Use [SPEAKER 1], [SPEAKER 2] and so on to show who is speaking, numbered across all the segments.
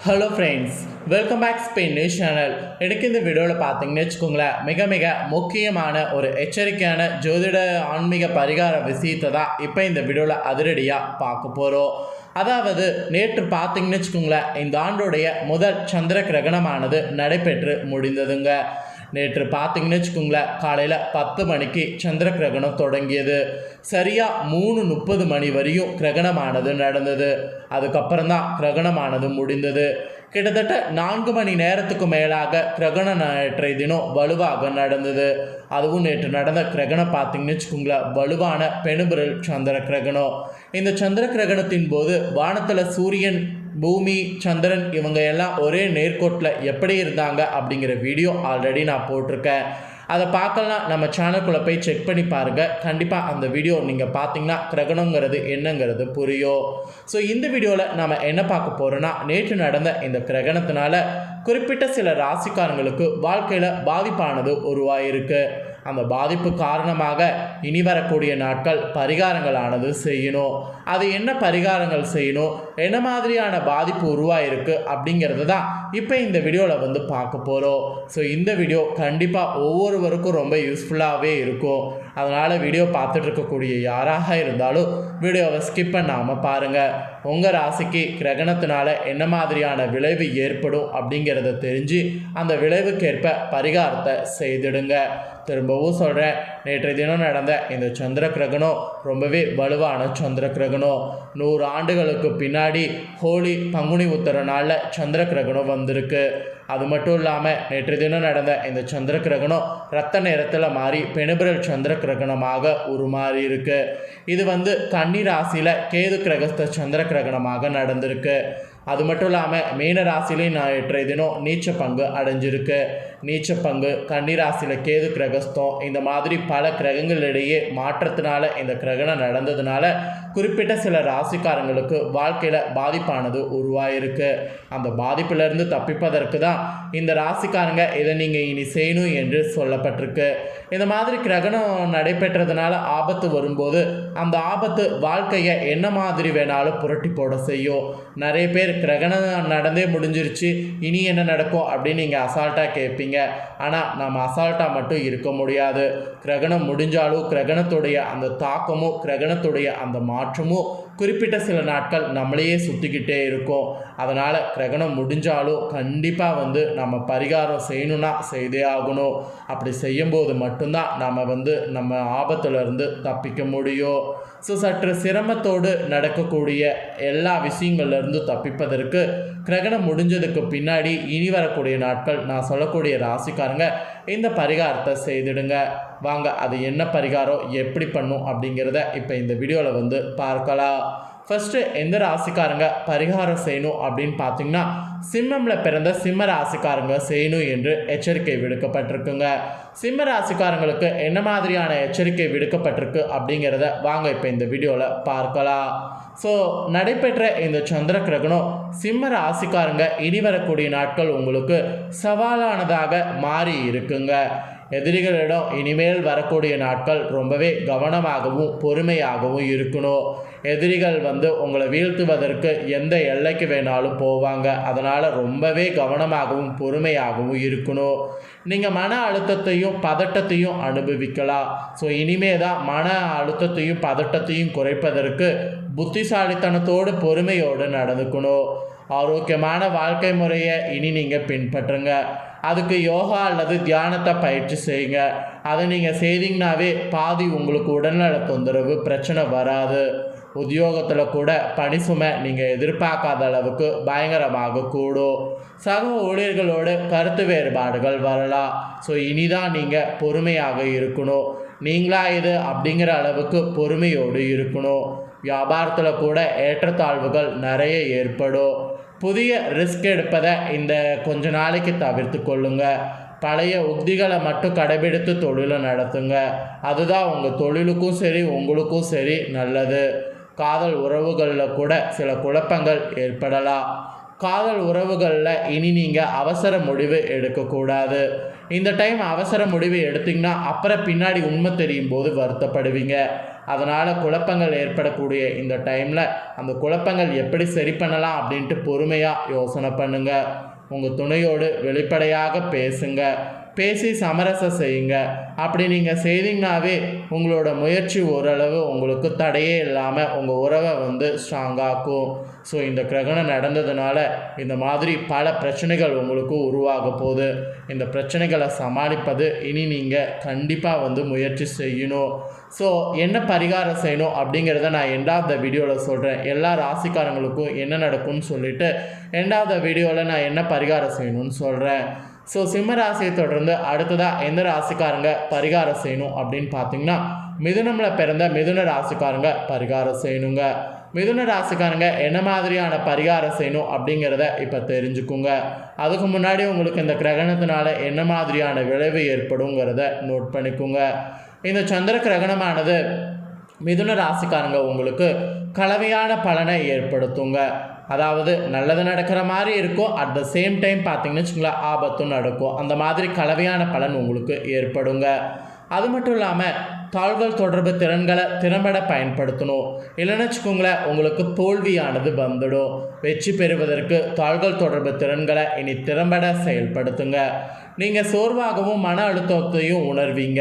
[SPEAKER 1] Hello friends welcome back Spain news channel எனக்கு இந்த வீடியோவில் பார்த்தீங்கன்னு வச்சுக்கோங்களேன் மிக மிக முக்கியமான ஒரு எச்சரிக்கையான ஜோதிட ஆன்மீக பரிகார விஷயத்தை தான் இப்போ இந்த வீடியோவில் அதிரடியாக பார்க்க போகிறோம் அதாவது நேற்று பார்த்தீங்கன்னு வச்சுக்கோங்களேன் இந்த ஆண்டுடைய முதல் சந்திர கிரகணமானது நடைபெற்று முடிந்ததுங்க. நேற்று பார்த்தீங்கன்னு வச்சுக்கோங்களேன் காலையில் பத்து மணிக்கு சந்திர கிரகணம் தொடங்கியது. சரியாக மூணு முப்பது மணி வரையும் கிரகணமானது நடந்தது. அதுக்கப்புறம் தான் கிரகணமானது முடிந்தது. கிட்டத்தட்ட நான்கு மணி நேரத்துக்கு மேலாக கிரகணம் நேற்றைய தினம் வலுவாக நடந்தது. அதுவும் நேற்று நடந்த கிரகணம் பார்த்தீங்கன்னு வச்சுக்கோங்களேன் வலுவான பெணுபுரல் சந்திர கிரகணம். இந்த சந்திர கிரகணத்தின் போது வானத்தில் சூரியன் பூமி சந்திரன் இவங்க எல்லாம் ஒரே நேர்கோட்டில் எப்படி இருந்தாங்க அப்படிங்கிற வீடியோ ஆல்ரெடி நான் போட்டிருக்கேன். அதை பார்க்கலாம். நம்ம சேனல்குள்ளே போய் செக் பண்ணி பாருங்கள் கண்டிப்பாக அந்த வீடியோ நீங்கள் பார்த்தீங்கன்னா கிரகணங்கிறது என்னங்கிறது புரியும். ஸோ இந்த வீடியோவில் நம்ம என்ன பார்க்க போகிறோன்னா நேற்று நடந்த இந்த கிரகணத்தினால குறிப்பிட்ட சில ராசிக்காரங்களுக்கு வாழ்க்கையில் பாதிப்பானது உருவாயிருக்கு. அந்த பாதிப்பு காரணமாக இனி வரக்கூடிய நாட்கள் பரிகாரங்களானது செய்யணும். அது என்ன பரிகாரங்கள் செய்யணும்? என்ன மாதிரியான பாதிப்பு உருவாயிருக்கு அப்படிங்கிறது தான் இப்போ இந்த வீடியோவில் வந்து பார்க்க போகிறோம் ஸோ இந்த வீடியோ கண்டிப்பாக ஒவ்வொருவருக்கும் ரொம்ப யூஸ்ஃபுல்லாகவே இருக்கும். அதனால் வீடியோ பார்த்துட்டு இருக்கக்கூடிய யாராக இருந்தாலும் வீடியோவை ஸ்கிப் பண்ணாமல் பாருங்கள் உங்கள் ராசிக்கு கிரகணத்தினால என்ன மாதிரியான விளைவு ஏற்படும் அப்படிங்கிறத தெரிஞ்சு அந்த விளைவுக்கேற்ப பரிகாரத்தை செய்திடுங்க. திரும்பவும் சொல்கிறேன் நேற்றைய தினம் நடந்த இந்த சந்திர கிரகணம் ரொம்பவே வலுவான சந்திர கிரகணம் நூறு ஆண்டுகளுக்கு பின்னாடி ஹோலி பங்குனி உத்தர நாளில் சந்திர கிரகணம் வந்திருக்கு. அது மட்டும் இல்லாமல் நேற்று தினம் நடந்த இந்த சந்திர கிரகணம் ரத்த நிறத்தில் மாறி பெணுபிரல் சந்திர கிரகணமாக உருமாறி இருக்கு. இது வந்து கன்னி ராசியில் கேது கிரகஸ்த சந்திர கிரகணமாக நடந்திருக்கு. அது மட்டும் இல்லாமல் மீன ராசிலையும் நேற்றைய தினம் நீச்ச பங்கு அடைஞ்சிருக்கு. நீச்ச பங்கு கன்னிராசியில் கேது கிரகஸ்தம் இந்த மாதிரி பல கிரகங்களிடையே மாற்றத்தினால இந்த கிரகணம் நடந்ததுனால குறிப்பிட்ட சில ராசிக்காரங்களுக்கு வாழ்க்கையில் பாதிப்பானது உருவாயிருக்கு. அந்த பாதிப்பிலிருந்து தப்பிப்பதற்கு தான் இந்த ராசிக்காரங்க இதை நீங்கள் இனி செய்யணும் என்று சொல்லப்பட்டிருக்கு. இந்த மாதிரி கிரகணம் நடைபெற்றதுனால ஆபத்து வரும்போது அந்த ஆபத்து வாழ்க்கையை என்ன மாதிரி வேணாலும் புரட்டி போட செய்யும். நிறைய பேர் கிரகணம் நடந்தே முடிஞ்சிருச்சு. இனி என்ன நடக்கும் அப்படின்னு நீங்கள் அசால்ட்டாக கேட்பீங்க ஆனால் நம்ம அசால்ட்டாக மட்டும் இருக்க முடியாது. கிரகணம் முடிஞ்சாலும் கிரகணத்துடைய அந்த தாக்கமும் கிரகணத்துடைய அந்த மாற்றமும் குறிப்பிட்ட சில நாட்கள் நம்மளையே சுற்றிக்கிட்டே இருக்கும். அதனால் கிரகணம் முடிஞ்சாலும் கண்டிப்பாக வந்து நம்ம பரிகாரம் செய்யணும்னா செய்தே ஆகணும். அப்படி செய்யும்போது மட்டும்தான் நம்ம வந்து நம்ம ஆபத்துலேருந்து தப்பிக்க முடியும். ஸோ சற்று சிரமத்தோடு நடக்கக்கூடிய எல்லா விஷயங்கள்லேருந்து தப்பிப்பதற்கு கிரகணம் முடிஞ்சதுக்கு பின்னாடி இனி வரக்கூடிய நாட்கள் நான் சொல்லக்கூடிய ராசிக்காரங்க இந்த பரிகாரத்தை செய்திடுங்க. வாங்க அது என்ன பரிகாரம் எப்படி பண்ணும் அப்படிங்கிறத இப்போ இந்த வீடியோவில் வந்து பார்க்கலாம். ஃபஸ்ட்டு எந்த ராசிக்காரங்க பரிகாரம் செய்யணும் அப்படின்னு பார்த்தீங்கன்னா சிம்மமில் பிறந்த சிம்ம ராசிக்காரங்க செய்யணும் என்று எச்சரிக்கை விடுக்கப்பட்டிருக்குங்க. சிம்ம ராசிக்காரங்களுக்கு என்ன மாதிரியான எச்சரிக்கை விடுக்கப்பட்டிருக்கு அப்படிங்கிறத வாங்க இப்போ இந்த வீடியோவில் பார்க்கலாம். ஸோ நடைபெற்ற இந்த சந்திர கிரகணம் சிம்ம ராசிக்காரங்க இனி வரக்கூடிய நாட்கள் உங்களுக்கு சவாலானதாக மாறி இருக்குங்க. எதிரிகளிடம் இனிமேல் வரக்கூடிய நாட்கள் ரொம்பவே கவனமாகவும் பொறுமையாகவும் இருக்கணும். எதிரிகள் வந்து உங்களை வீழ்த்துவதற்கு எந்த எல்லைக்கு வேணாலும் போவாங்க. அதனால் ரொம்பவே கவனமாகவும் பொறுமையாகவும் இருக்கணும். நீங்கள் மன அழுத்தத்தையும் பதட்டத்தையும் அனுபவிக்கலாம். ஸோ இனிமே தான் மன அழுத்தத்தையும் பதட்டத்தையும் குறைப்பதற்கு புத்திசாலித்தனத்தோடு பொறுமையோடு நடந்துக்கணும். ஆரோக்கியமான வாழ்க்கை முறையை இனி நீங்கள் பின்பற்றுங்க. அதுக்கு யோகா அல்லது தியானத்தை பயிற்சி செய்யுங்க. அதை நீங்கள் செய்தீங்கனாவே பாதி உங்களுக்கு உடல்நல தொந்தரவு பிரச்சனை வராது. உத்தியோகத்தில் கூட பணி சுமை நீங்கள் எதிர்பார்க்காத அளவுக்கு பயங்கரமாக கூடும். சக ஊழியர்களோடு கருத்து வேறுபாடுகள் வரலாம். ஸோ இனிதான் நீங்கள் பொறுமையாக இருக்கணும். நீங்களா இது அப்படிங்கிற அளவுக்கு பொறுமையோடு இருக்கணும். வியாபாரத்தில் கூட ஏற்றத்தாழ்வுகள் நிறைய ஏற்படும். புதிய ரிஸ்க் எடுப்பதை இந்த கொஞ்ச நாளைக்கு தவிர்த்து கொள்ளுங்க. பழைய உக்திகளை மட்டும் கடைபிடித்து தொழிலை நடத்துங்க. அதுதான் உங்கள் தொழிலுக்கும் சரி உங்களுக்கும் சரி நல்லது. காதல் உறவுகளில் கூட சில குழப்பங்கள் ஏற்படலாம். காதல் உறவுகளில் இனி நீங்கள் அவசர முடிவு எடுக்கக்கூடாது. இந்த டைம் அவசர முடிவு எடுத்தீங்கன்னா அப்புறம் பின்னாடி உண்மை தெரியும் போது வருத்தப்படுவீங்க. அதனால் குழப்பங்கள் ஏற்படக்கூடிய இந்த டைமில் அந்த குழப்பங்கள் எப்படி சரி பண்ணலாம் அப்படின்ட்டு பொறுமையாக யோசனை பண்ணுங்கள் உங்கள் துணையோடு வெளிப்படையாக பேசுங்கள் பேசி சமரசம் செய்யுங்க. அப்படி நீங்கள் செய்தீங்கனாவே உங்களோட முயற்சி ஓரளவு உங்களுக்கு தடையே இல்லாமல் உங்கள் உறவை வந்து ஸ்ட்ராங்காக்கும் ஸோ இந்த கிரகணம் நடந்ததுனால இந்த மாதிரி பல பிரச்சனைகள் உங்களுக்கு உருவாக போகுது. இந்த பிரச்சனைகளை சமாளிப்பது இனி நீங்கள் கண்டிப்பாக வந்து முயற்சி செய்யணும். ஸோ என்ன பரிகாரம் செய்யணும் அப்படிங்கிறத நான் எண்டாவது வீடியோவில் சொல்கிறேன் எல்லா ராசிக்காரங்களுக்கும் என்ன நடக்கும்னு சொல்லிட்டு ரெண்டாவது வீடியோவில் நான் என்ன பரிகாரம் செய்யணும்னு சொல்கிறேன் ஸோ சிம்ம ராசியை தொடர்ந்து அடுத்ததாக எந்த ராசிக்காரங்க பரிகாரம் செய்யணும் அப்படின்னு பார்த்தீங்கன்னா மிதுனமில் பிறந்த மிதுன ராசிக்காரங்க பரிகாரம் செய்யணுங்க. மிதுன ராசிக்காரங்க என்ன மாதிரியான பரிகாரம் செய்யணும் அப்படிங்கிறத இப்போ தெரிஞ்சுக்குங்க. அதுக்கு முன்னாடி உங்களுக்கு இந்த கிரகணத்தினால என்ன மாதிரியான விளைவு ஏற்படுங்கிறத நோட் பண்ணிக்கோங்க. இந்த சந்திர கிரகணமானது மிதுன ராசிக்காரங்க உங்களுக்கு கலவையான பலனை ஏற்படுத்துங்க. அதாவது நல்லது நடக்கிற மாதிரி இருக்கும். அட் த சேம் டைம் பார்த்தீங்கன்னு வச்சுங்களேன் ஆபத்தும் நடக்கும். அந்த மாதிரி கலவையான பலன் உங்களுக்கு ஏற்படுங்க. அது மட்டும் இல்லாமல் தாள்கள் தொடர்பு திறன்களை திறம்பட பயன்படுத்தணும். இல்லைன்னு வச்சுக்கோங்களேன் உங்களுக்கு தோல்வியானது வந்துடும். வெற்றி பெறுவதற்கு தாள்கள் தொடர்பு திறன்களை இனி திறம்பட செயல்படுத்துங்க. நீங்கள் சோர்வாகவும் மன அழுத்தத்தையும் உணர்வீங்க.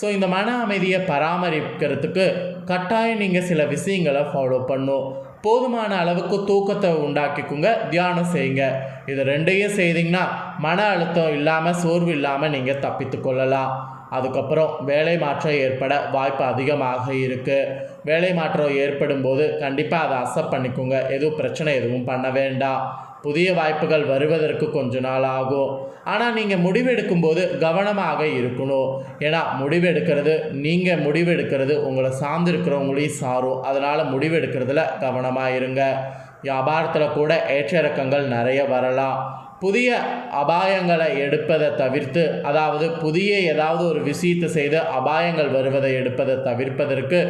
[SPEAKER 1] ஸோ இந்த மன அமைதியை பராமரிக்கிறதுக்கு கட்டாயம் நீங்கள் சில விஷயங்களை ஃபாலோ பண்ணும் போதுமான அளவுக்கு தூக்கத்தை உண்டாக்கிக்குங்க. தியானம் செய்யுங்க. இது ரெண்டையும் செய்தீங்கன்னா மன அழுத்தம் இல்லாமல் சோர்வு இல்லாமல் நீங்கள் தப்பித்து கொள்ளலாம். அதுக்கப்புறம் வேலை மாற்றம் ஏற்பட வாய்ப்பு அதிகமாக இருக்குது வேலை மாற்றம் ஏற்படும் போது கண்டிப்பாக அதை அக்செப்ட் பண்ணிக்கோங்க. எதுவும் பிரச்சனை எதுவும் பண்ண வேண்டாம். புதிய வாய்ப்புகள் வருவதற்கு கொஞ்ச நாள் ஆகும். ஆனால் நீங்கள் முடிவெடுக்கும்போது கவனமாக இருக்கணும். ஏன்னா முடிவெடுக்கிறது நீங்கள் முடிவெடுக்கிறது உங்களை சார்ந்திருக்கிறவங்களையும் சாரும். அதனால் முடிவெடுக்கிறதுல கவனமாக இருங்க. வியாபாரத்தில் கூட ஏற்ற இறக்கங்கள் நிறைய வரலாம். புதிய அபாயங்களை எடுப்பதை தவிர்த்து அதாவது புதிய ஏதாவது ஒரு விஷயத்தை செய்து அபாயங்கள் வருவதை எடுப்பதை தவிர்ப்பதற்கு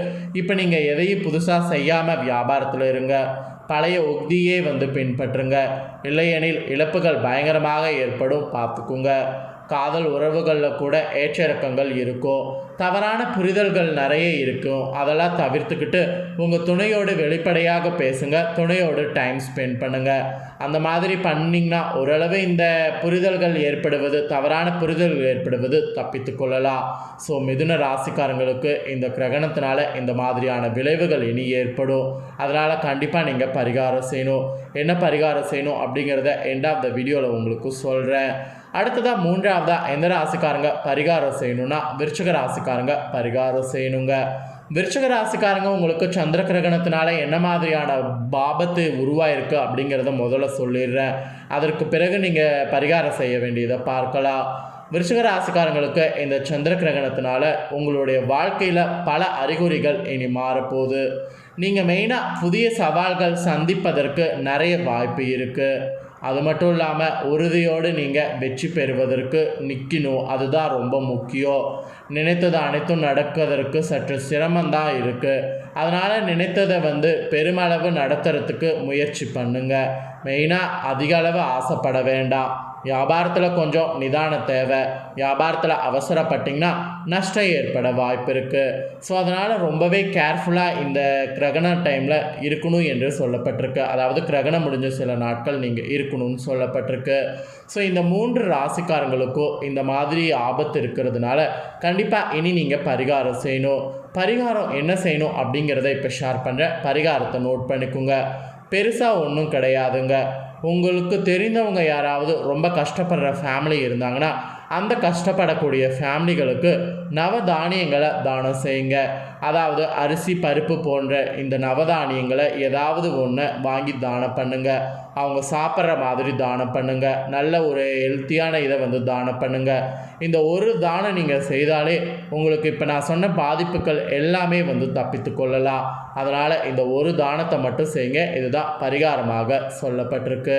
[SPEAKER 1] இப்போ நீங்கள் எதையும் புதுசாக செய்யாமல் வியாபாரத்தில் இருங்க. பழைய உக்தியே வந்து பின்பற்றுங்க. இல்லையெனில் இழப்புகள் பயங்கரமாக ஏற்படும். பார்த்துக்குங்க. காதல் உறவுகளில் கூட ஏற்றிறக்கங்கள் இருக்கும். தவறான புரிதல்கள் நிறைய இருக்கும். அதெல்லாம் தவிர்த்துக்கிட்டு உங்கள் துணையோடு வெளிப்படையாக பேசுங்க. துணையோடு டைம் ஸ்பெண்ட் பண்ணுங்கள் அந்த மாதிரி பண்ணிங்கன்னா ஓரளவு இந்த புரிதல்கள் ஏற்படுவது தவறான புரிதல்கள் ஏற்படுவது தப்பித்து கொள்ளலாம். ஸோ மிதுன ராசிக்காரங்களுக்கு இந்த கிரகணத்தினால இந்த மாதிரியான விளைவுகள் இனி ஏற்படும். அதனால் கண்டிப்பாக நீங்கள் பரிகாரம் செய்யணும். என்ன பரிகாரம் செய்யணும் அப்படிங்கிறத எண்ட் ஆஃப் த வீடியோவில் உங்களுக்கு சொல்கிறேன் அடுத்ததாக மூன்றாவதாக எந்த ராசிக்காரங்க பரிகாரம் செய்யணும்னா விருச்சிக ராசிக்காரங்க பரிகாரம் செய்யணுங்க. விருச்சக ராசிக்காரங்க உங்களுக்கு சந்திர கிரகணத்தினால என்ன மாதிரியான பாபத்து உருவாயிருக்கு அப்படிங்கிறத முதல்ல சொல்லிடுறேன். அதற்கு பிறகு நீங்கள் பரிகாரம் செய்ய வேண்டியதை பார்க்கலாம். விருச்சிக ராசிக்காரங்களுக்கு இந்த சந்திர கிரகணத்தினால உங்களுடைய வாழ்க்கையில் பல அறிகுறிகள் இனி மாறப்போகுது. நீங்கள் மெயினாக புதிய சவால்கள் சந்திப்பதற்கு நிறைய வாய்ப்பு இருக்குது அது மட்டும் இல்லாமல் உறுதியோடு நீங்கள் வெற்றி பெறுவதற்கு நிற்கணும் அதுதான் ரொம்ப முக்கியம். நினைத்தது அனைத்தும் நடக்கிறதற்கு சற்று சிரமந்தான் இருக்குது அதனால் நினைத்ததை வந்து பெருமளவு நடத்துறதுக்கு முயற்சி பண்ணுங்கள் மெயினாக அதிக அளவு ஆசைப்பட வேண்டாம். வியாபாரத்தில் கொஞ்சம் நிதானம் தேவை. வியாபாரத்தில் அவசரப்பட்டிங்கன்னா நஷ்டம் ஏற்பட வாய்ப்பு இருக்குது ஸோ அதனால் ரொம்பவே கேர்ஃபுல்லாக இந்த கிரகண டைமில் இருக்கணும் என்று சொல்லப்பட்டிருக்கு. அதாவது கிரகணம் முடிஞ்ச சில நாட்கள் நீங்கள் இருக்கணும்னு சொல்லப்பட்டிருக்கு. ஸோ இந்த மூன்று ராசிக்காரங்களுக்கும் இந்த மாதிரி ஆபத்து இருக்கிறதுனால கண்டிப்பாக இனி நீங்கள் பரிகாரம் செய்யணும். பரிகாரம் என்ன செய்யணும் அப்படிங்கிறத இப்போ ஷேர் பண்ணுறேன் பரிகாரத்தை நோட் பண்ணிக்கோங்க. பெருசாக ஒன்றும் கிடையாதுங்க. உங்களுக்கு தெரிந்தவங்க யாராவது ரொம்ப கஷ்டப்படுற ஃபேமிலி இருந்தாங்கன்னா அந்த கஷ்டப்படக்கூடிய ஃபேமிலிகளுக்கு நவதானியங்களை தானம் செய்யுங்க. அதாவது அரிசி பருப்பு போன்ற இந்த நவதானியங்களை ஏதாவது ஒன்று வாங்கி தானம் பண்ணுங்க. அவங்க சாப்பிட்ற மாதிரி தானம் பண்ணுங்க. நல்ல ஒரு ஹெல்த்தியான இதை வந்து தானம் பண்ணுங்க. இந்த ஒரு தானம் நீங்கள் செய்தாலே உங்களுக்கு இப்போ நான் சொன்ன பாதிப்புகள் எல்லாமே வந்து தப்பித்து கொள்ளலாம். அதனால் இந்த ஒரு தானத்தை மட்டும் செய்யுங்க. இதுதான் பரிகாரமாக சொல்லப்பட்டிருக்கு.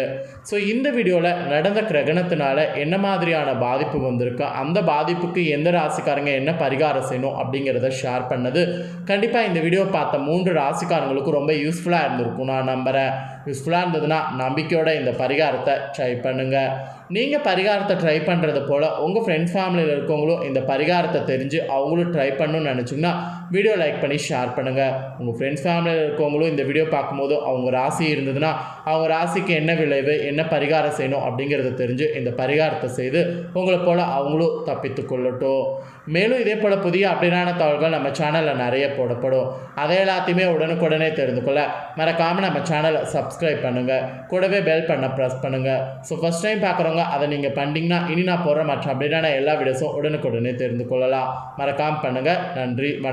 [SPEAKER 1] ஸோ இந்த வீடியோவில் நடந்த கிரகணத்தினால என்ன மாதிரியான பாதிப்பு வந்திருக்கு? அந்த பாதிப்புக்கு எந்த ராசிக்காரங்க என்ன பரிகாரம் செய்யணும் அப்படிங்கிறத ஷேர் பண்ணது. கண்டிப்பாக இந்த வீடியோ பார்த்த மூன்று ராசிக்காரங்களுக்கும் ரொம்ப யூஸ்ஃபுல்லாக இருந்திருக்கும். நான் நம்புகிறேன் யூஸ்ஃபுல்லாக இருந்ததுன்னா நம்பிக்கையோட இந்த பரிகாரத்தை ட்ரை பண்ணுங்கள் நீங்கள் பரிகாரத்தை ட்ரை பண்ணுறது போல் உங்கள் ஃப்ரெண்ட்ஸ் ஃபேமிலியில் இருக்கவங்களும் இந்த பரிகாரத்தை தெரிஞ்சு அவங்களும் ட்ரை பண்ணணும்னு நினச்சிங்கன்னா வீடியோ லைக் பண்ணி ஷேர் பண்ணுங்கள் உங்கள் ஃப்ரெண்ட்ஸ் ஃபேமிலியில் இருக்கவங்களும் இந்த வீடியோ பார்க்கும்போது அவங்க ராசி இருந்ததுன்னா அவங்க ராசிக்கு என்ன விளைவு என்ன பரிகாரம் செய்யணும் அப்படிங்கிறத தெரிஞ்சு இந்த பரிகாரத்தை செய்து உங்களை போல் அவங்களும் தப்பித்து கொள்ளட்டும். மேலும் இதே போல் புதிய அப்படினான தகவல்கள் நம்ம சேனலில் நிறைய போடப்படும். அதை எல்லாத்தையுமே உடனுக்குடனே தெரிந்து கொள்ள மறக்காமல் நம்ம சேனலை சப்ஸ்கிரைப் பண்ணுங்கள் கூடவே பெல் பண்ண ப்ரெஸ் பண்ணுங்கள் ஸோ ஃபஸ்ட் டைம் பார்க்குறவங்க அதை நீங்கள் பண்ணிங்கன்னா இனி நான் போடுற மற்ற அப்படினான எல்லா வீடியோஸும் உடனுக்குடனே தெரிந்து கொள்ளலாம். மறக்காமல் பண்ணுங்கள் நன்றி